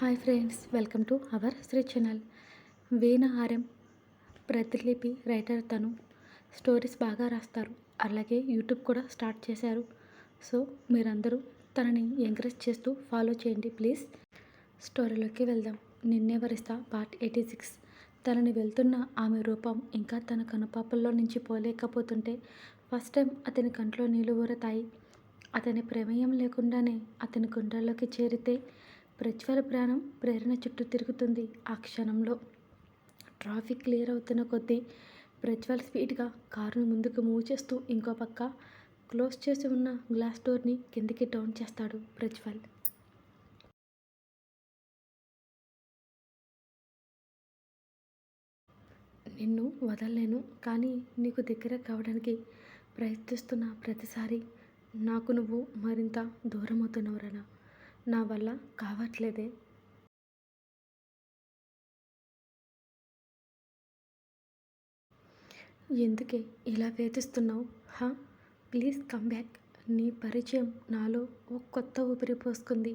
Hi friends welcome to our Shri channel. వీణహారం Pratilipi writer తను. Stories బాగా రాస్తారు. అలాగే యూట్యూబ్ కూడా స్టార్ట్ చేశారు. సో మీరందరూ తనని ఎంకరేజ్ చేస్తూ ఫాలో చేయండి ప్లీజ్. స్టోరీలోకి వెళ్దాం. నిన్నే వరిస్తా పార్ట్ ఎయిటీ సిక్స్. తనని వెళ్తున్న ఆమె రూపం ఇంకా తన కనుపాపల్లో నుంచి పోలేకపోతుంటే ఫస్ట్ టైం అతని కంట్లో నీళ్ళు ఊరతాయి. అతని ప్రమేయం లేకుండానే అతని గుండెల్లోకి చేరితే ప్రజ్వల ప్రాణం ప్రేరణ చుట్టూ తిరుగుతుంది. ఆ క్షణంలో ట్రాఫిక్ క్లియర్ అవుతున్న కొద్దీ ప్రజ్వల్ స్పీడ్గా కారును ముందుకు మూవ్ చేస్తూ ఇంకో పక్క క్లోజ్ చేసి ఉన్న గ్లాస్ డోర్ని కిందికి డౌన్ చేస్తాడు ప్రజ్వల్. నిన్ను వదలలేను కానీ నీకు దగ్గర కావడానికి ప్రయత్నిస్తున్న ప్రతిసారి నాకు నువ్వు మరింత దూరం అవుతున్నావు రనా నా వల్ల కావట్లేదే. ఎందుకే ఇలా వేధిస్తున్నావు హా? Please come back. నీ పరిచయం నాలో ఓ కొత్త ఊపిరి పోసుకుంది.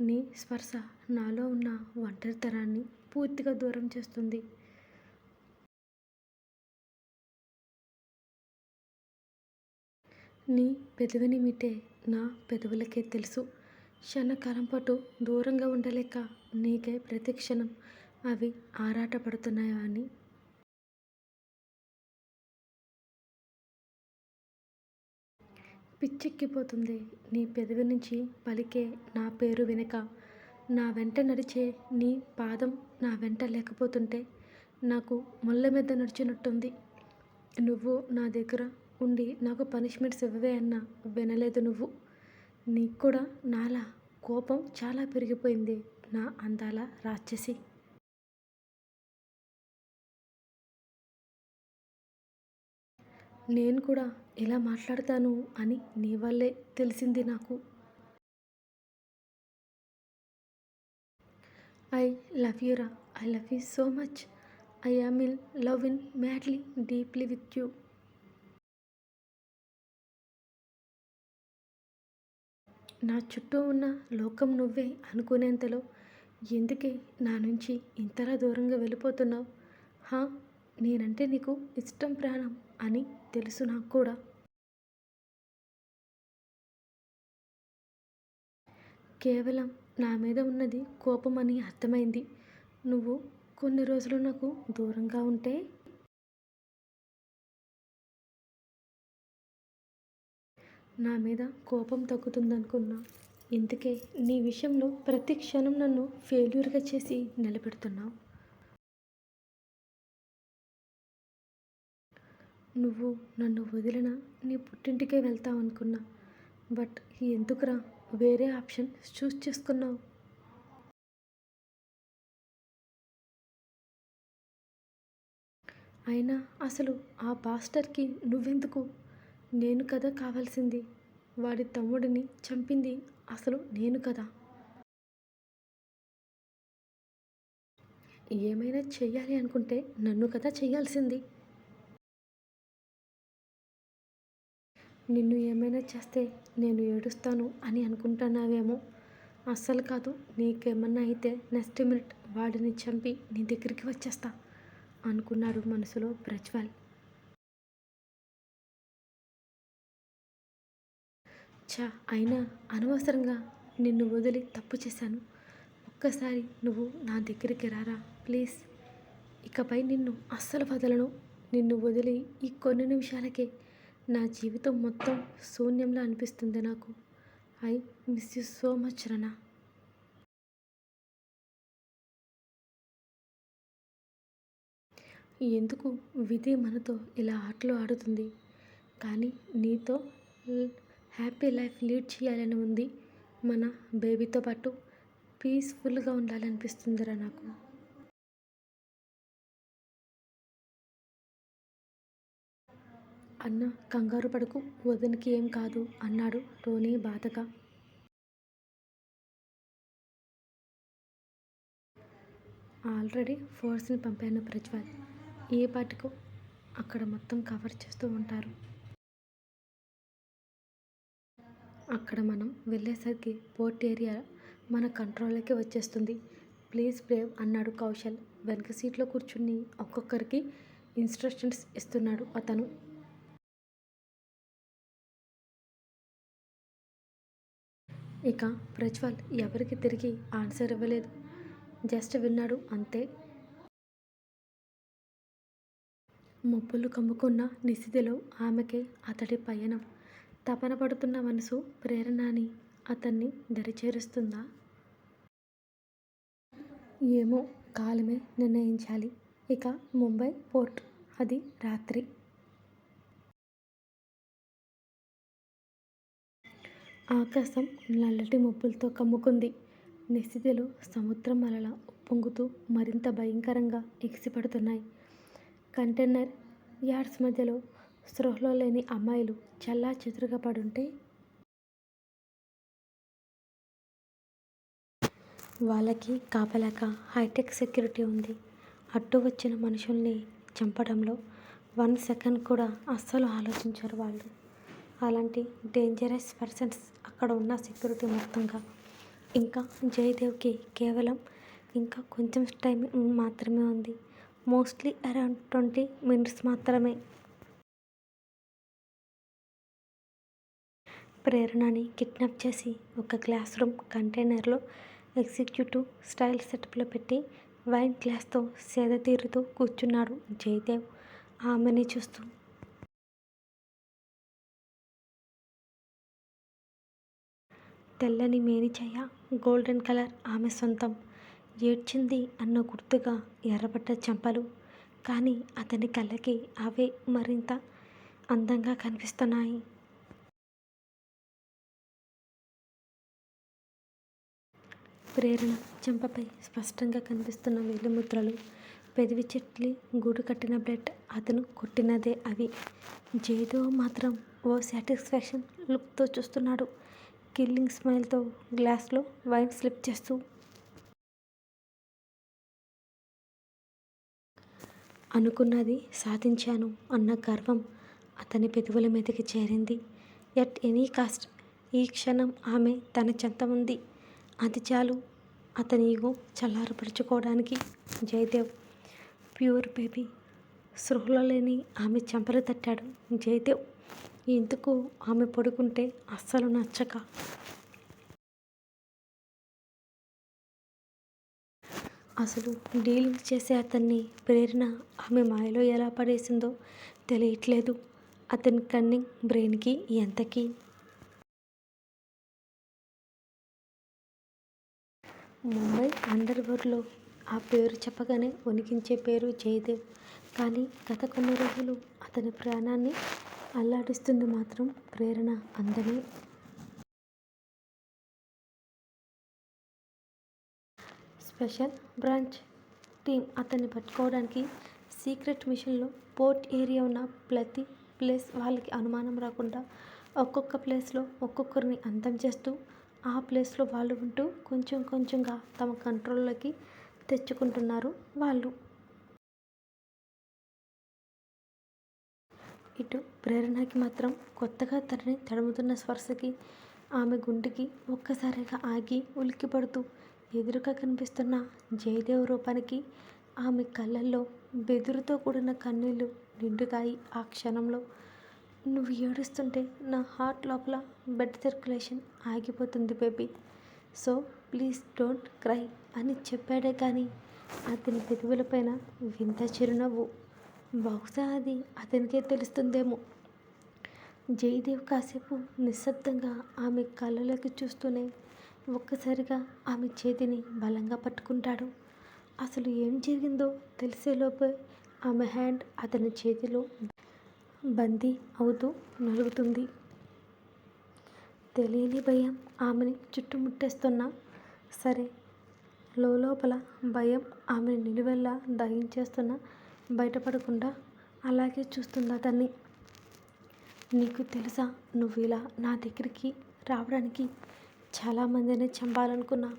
నీ స్పర్శ నాలో ఉన్న ఒంటరితనాన్ని పూర్తిగా దూరం చేస్తుంది. నీ పెదవిని మిటే నా పెదవులకే తెలుసు. క్షణకాలం పాటు దూరంగా ఉండలేక నీకే ప్రతి క్షణం అవి ఆరాటపడుతున్నాయా అని. పిచ్చెక్కిపోతుంది నీ పెదవి నుంచి పలికే నా పేరు వెనుక. నా వెంట నడిచే నీ పాదం నా వెంట లేకపోతుంటే నాకు ముళ్ళ మీద నడిచినట్టుంది. నువ్వు నా దగ్గర ఉండి నాకు పనిష్మెంట్స్ ఇవ్వవే అన్నా వినలేదు నువ్వు. నీకు కూడా నాలా? కోపం చాలా పెరిగిపోయింది. నా అందాల రాక్షసి. నేను కూడా ఇలా మాట్లాడతాను అని నీ వల్లే తెలిసింది నాకు. I love యూరా I love you so much I am in love in madly deeply with you నా చుట్టూ ఉన్న లోకం నువ్వే అనుకునేంతలో ఎందుకే నా నుంచి ఇంతలా దూరంగా వెళ్ళిపోతున్నావు? హా నేనంటే నీకు ఇష్టం ప్రాణం అని తెలుసు నాకు కూడా. కేవలం నా మీద ఉన్నది కోపం అని అర్థమైంది. నువ్వు కొన్ని రోజులు నాకు దూరంగా ఉంటే నా మీద కోపం తగ్గుతుందనుకున్నా. ఇందుకే నీ విషయంలో ప్రతి క్షణం నన్ను ఫెయిల్యూర్గా చేసి నిలబెడుతున్నావు. నువ్వు నన్ను వదిలిన నీ పుట్టింటికే వెళ్తావు అనుకున్నా. బట్ ఎందుకురా వేరే ఆప్షన్ చూస్ చేసుకున్నావు? అయినా అసలు ఆ పాస్టర్కి నువ్వెందుకు నేను కదా కావాల్సింది. వాడి తమ్ముడిని చంపింది అసలు నేను కదా. ఏమైనా చెయ్యాలి అనుకుంటే నన్ను కదా చేయాల్సింది నిన్ను ఏమైనా చేస్తే నేను ఏడుస్తాను అని అనుకుంటున్నావేమో. అస్సలు కాదు. నీకేమన్నా అయితే నెక్స్ట్ మినిట్ వాడిని చంపి నీ దగ్గరికి వచ్చేస్తా అనుకున్నాడు మనసులో ప్రజ్వల్. ఛా అయినా అనవసరంగా నిన్ను వదిలి తప్పు చేశాను. ఒక్కసారి నువ్వు నా దగ్గరికి రారా ప్లీజ్. ఇకపై నిన్ను అస్సలు వదలను. నిన్ను వదిలి ఈ కొన్ని నిమిషాలకే నా జీవితం మొత్తం శూన్యంలా అనిపిస్తుంది నాకు. I miss you so much రనా. ఎందుకు విధి మనతో ఇలా ఆటలు ఆడుతుంది? కానీ నీతో హ్యాపీ లైఫ్ లీడ్ చేయాలని ఉంది మన బేబీతో పాటు. పీస్ఫుల్గా ఉండాలనిపిస్తుందిరా నాకు. అన్న కంగారు పడకు. వదినికి ఏం కాదు అన్నాడు టోనీ బాధగా. ఆల్రెడీ ఫోర్స్ని పంపాను ప్రజ్వల్. ఏ పాటకు అక్కడ మొత్తం కవర్ చేస్తూ ఉంటారు. అక్కడ మనం వెళ్ళేసరికి పోర్ట్ ఏరియా మన కంట్రోల్లోకి వచ్చేస్తుంది. ప్లీజ్ బ్రేవ్ అన్నాడు కౌశల్. వెనక సీట్లో కూర్చుని ఒక్కొక్కరికి ఇన్స్ట్రక్షన్స్ ఇస్తున్నాడు అతను. ఇక ప్రజ్వల్ ఎవరికి తిరిగి ఆన్సర్ ఇవ్వలేదు. జస్ట్ విన్నాడు అంతే. మబ్బులు కమ్ముకున్న నిశితిలో ఆమెకే అతడి పయనం తపన పడుతున్న మనసు ప్రేరణని అతన్ని దరిచేరుస్తుందా? ఏమో కాలమే నిర్ణయించాలి. ఇక ముంబై పోర్ట్ అది రాత్రి. ఆకాశం నల్లటి మబ్బులతో కమ్ముకుంది. నిశితిలో సముద్రం అలల ఉప్పొంగుతూ మరింత భయంకరంగా ఎగిసిపడుతున్నాయి. కంటైనర్ యార్డ్స్ మధ్యలో స్పృహలో లేని అమ్మాయిలు చల్లా చెదురుగా పడుంటే వాళ్ళకి కాపలాక హైటెక్ సెక్యూరిటీ ఉంది. అడ్డు వచ్చిన మనుషుల్ని చంపడంలో వన్ సెకండ్ కూడా అస్సలు ఆలోచించరు వాళ్ళు. అలాంటి డేంజరస్ పర్సన్స్ అక్కడ ఉన్న సెక్యూరిటీ మొత్తంగా. ఇంకా జయదేవ్కి కేవలం ఇంకా కొంచెం టైం మాత్రమే ఉంది. మోస్ట్లీ అరౌండ్ ట్వంటీ మినిట్స్ మాత్రమే. ప్రేరణని కిడ్నాప్ చేసి ఒక క్లాస్ రూమ్ కంటైనర్లో ఎగ్జిక్యూటివ్ స్టైల్ సెటప్లో పెట్టి వైన్ గ్లాస్తో సేద తీరుతూ కూర్చున్నాడు జయదేవ్. ఆమెని చూస్తూ తెల్లని మేనిచయ్య గోల్డెన్ కలర్ ఆమె సొంతం. ఏడ్చింది అన్న గుర్తుగా ఎర్రబడ్డ చెంపలు. కానీ అతని కళ్ళకి అవే మరింత అందంగా కనిపిస్తున్నాయి. ప్రేరణ చెంపపై స్పష్టంగా కనిపిస్తున్న వేలిముద్రలు పెదవి చెట్లి గూడు కట్టిన బ్లడ్ అతను కొట్టినదే అవి. జేదో మాత్రం ఓ సాటిస్ఫాక్షన్ లుక్తో చూస్తున్నాడు. కిల్లింగ్ స్మైల్తో గ్లాస్లో వైన్ స్లిప్ చేస్తూ. అనుకున్నది సాధించాను అన్న గర్వం అతని పెదవుల మీదకి చేరింది. ఎట్ ఎనీ కాస్ట్ ఈ క్షణం ఆమె తన చెంత ఉంది. అది చాలు. అతని ఈగో చల్లారపరుచుకోవడానికి జయదేవ్ ప్యూర్ బేబీ సృహలో లేని ఆమె చెంపలు తట్టాడు జయదేవ్. ఎందుకు ఆమె పడుకుంటే అస్సలు నచ్చక? అసలు డీలింగ్ చేసే అతన్ని ప్రేరణ ఆమె మాయలో ఎలా పడేసిందో తెలియట్లేదు. అతని కన్నింగ్ బ్రెయిన్కి ఎంతకీ ముంబై అండర్ ఆ పేరు చెప్పగానే వణికించే పేరు జయదేవ్. కానీ గత కొన్ని రోజులు అతని ప్రాణాన్ని అల్లాడిస్తుంది మాత్రం ప్రేరణ అందమే. స్పెషల్ బ్రాంచ్ టీం అతన్ని పట్టుకోవడానికి సీక్రెట్ మిషన్లో పోర్ట్ ఏరియా ఉన్న ప్రతి ప్లేస్ వాళ్ళకి అనుమానం రాకుండా ఒక్కొక్క ప్లేస్లో ఒక్కొక్కరిని అంతం చేస్తూ ఆ ప్లేస్లో వాళ్ళు ఉంటూ కొంచెం కొంచెంగా తమ కంట్రోల్లోకి తెచ్చుకుంటున్నారు వాళ్ళు. ఇటు ప్రేరణకి మాత్రం కొత్తగా తనని తడుముతున్న స్పర్శకి ఆమె గుండెకి ఒక్కసారిగా ఆగి ఉలిక్కిపడుతూ ఎదురుగా కనిపిస్తున్న జయదేవ్ రూపానికి ఆమె కళ్ళల్లో బెదురుతో కూడిన కన్నీళ్ళు నిండుగాయి ఆ క్షణంలో. నువ్వు ఏడుస్తుంటే నా హార్ట్ లోపల బెడ్ సర్క్యులేషన్ ఆగిపోతుంది baby. So please don't cry అని చెప్పాడే కానీ అతని పెదవులపైన వింత చిరునవ్వు. బహుశా అది అతనికే తెలుస్తుందేమో. జయదేవ్ కాసేపు నిశ్శబ్దంగా ఆమె కళ్ళలోకి చూస్తూనే ఒక్కసారిగా ఆమె చేతిని బలంగా పట్టుకుంటాడు. అసలు ఏం జరిగిందో తెలిసేలోపే ఆమె హ్యాండ్ అతని చేతిలో బందీ అవుతూ నలుగుతుంది. తెలియని భయం ఆమెని చుట్టుముట్టేస్తున్నా. సరే లోపల భయం ఆమెను నిలువెల్లా దహించేస్తున్నా. బయటపడకుండా అలాగే చూస్తుంది అతన్ని నీకు తెలుసా నువ్వు ఇలా నా దగ్గరికి రావడానికి చాలామందిని చంపాలనుకున్నా.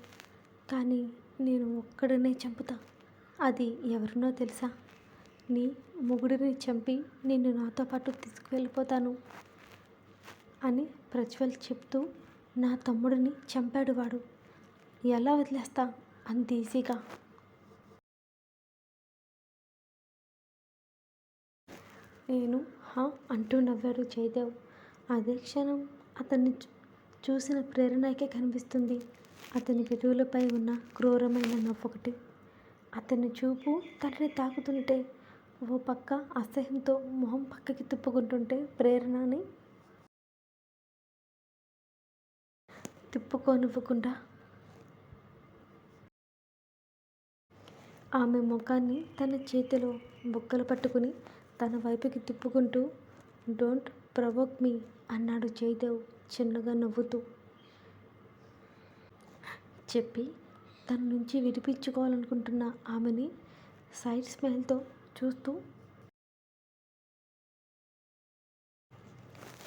కానీ నేను ఒక్కడనే చంపుతా. అది ఎవరినో తెలుసా? నీ మొగుడిని చంపి నిన్ను నాతో పాటు తీసుకువెళ్ళిపోతాను అని ప్రజ్వల్ చెప్తూ నా తమ్ముడిని చంపాడు వాడు. ఎలా వదిలేస్తా? అంత ఈజీగా. నేను హా అంటూ నవ్వాడు జయదేవ్. అదే క్షణం అతన్ని చూ- చూసిన ప్రేరణకే కనిపిస్తుంది. అతని పెదవులపై ఉన్న క్రూరమైన నవ్వొకటి. అతని చూపు తనని తాకుతుంటే ఓ పక్క అసహ్యంతో మొహం పక్కకి తిప్పుకుంటుంటే ప్రేరణని తిప్పుకోనివ్వకుండా ఆమె ముఖాన్ని తన చేతిలో బుక్కలు పట్టుకుని తన వైపుకి తిప్పుకుంటూ డోంట్ ప్రవోక్ మీ అన్నాడు జయదేవ్ చిన్నగా నవ్వుతూ. చెప్పి తన నుంచి విడిపించుకోవాలనుకుంటున్న ఆమెని సైడ్ స్మైల్తో చూస్తూ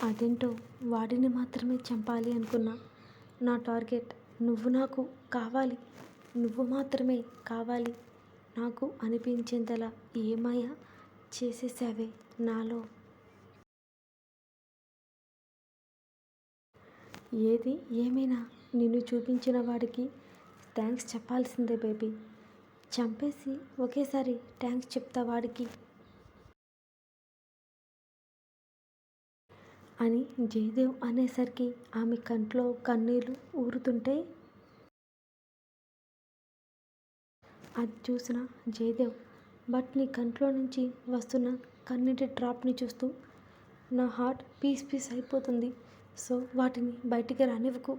అదేంటో వాడిని మాత్రమే చంపాలి అనుకున్నా. నా టార్గెట్ నువ్వు నాకు కావాలి. నువ్వు మాత్రమే కావాలి. నాకు అనిపించేంతలా ఏమయ్యా? చేసేసావే నాలో. ఏది ఏమైనా నిన్ను చూపించిన వాడికి థ్యాంక్స్ చెప్పాల్సిందే బేబీ. చంపేసి ఒకేసారి థ్యాంక్స్ చెప్తా వాడికి. అని జయదేవ్ అనేసరికి ఆమె కంట్లో కన్నీళ్ళు ఊరుతుంటే అది చూసిన జయదేవ్ బట్ నీ కంట్లో నుంచి వస్తున్న కన్నీటి డ్రాప్ని చూస్తూ నా హార్ట్ పీస్ పీస్ అయిపోతుంది. సో వాటిని బయటికి రానివ్వకు.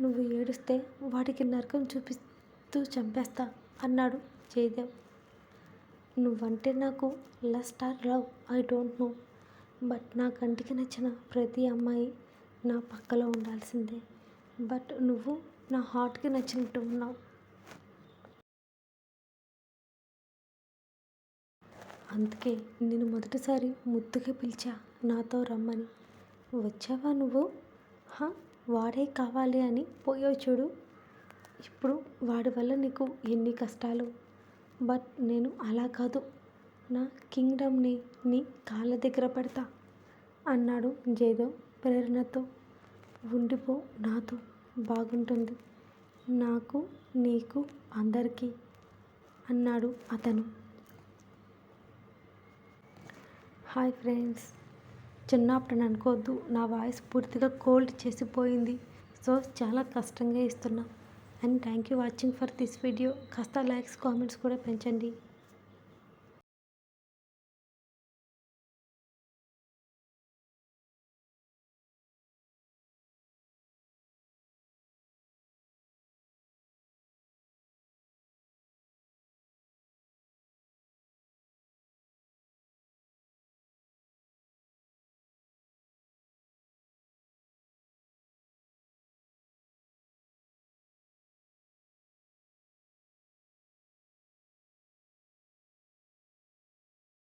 నువ్వు ఏడిస్తే వాటికి నరకం చూపిస్తూ చంపేస్తా. అన్నాడు జయదేవ్. నువ్వంటే నాకు lust or love I don't know. But నా కంటికి నచ్చిన ప్రతి అమ్మాయి నా పక్కలో ఉండాల్సిందే. బట్ నువ్వు నా హార్ట్కి నచ్చినట్టు ఉన్నావు. అందుకే నేను మొదటిసారి ముద్దుగా పిలిచా నాతో రమ్మని. వచ్చావా నువ్వు? వాడే కావాలి అని పోయావు చూడు. ఇప్పుడు వాడి వల్ల నీకు ఎన్ని కష్టాలు? బట్ నేను అలా కాదు. నా కింగ్డమ్ని నీ కాళ్ళ దగ్గర పెడతా అన్నాడు జయదేవ్ ప్రేరణతో. ఉండిపో నాతో. బాగుంటుంది. నాకు నీకు అందరికీ అన్నాడు అతను. Hi friends. చిన్నప్పుడు అనుకోవద్దు. నా వాయిస్ పూర్తిగా కోల్డ్ చేసిపోయింది. సో చాలా కష్టంగా ఇస్తున్నా. And thank you watching for this video. కాస్త లైక్స్ కామెంట్స్ కూడా పెంచండి.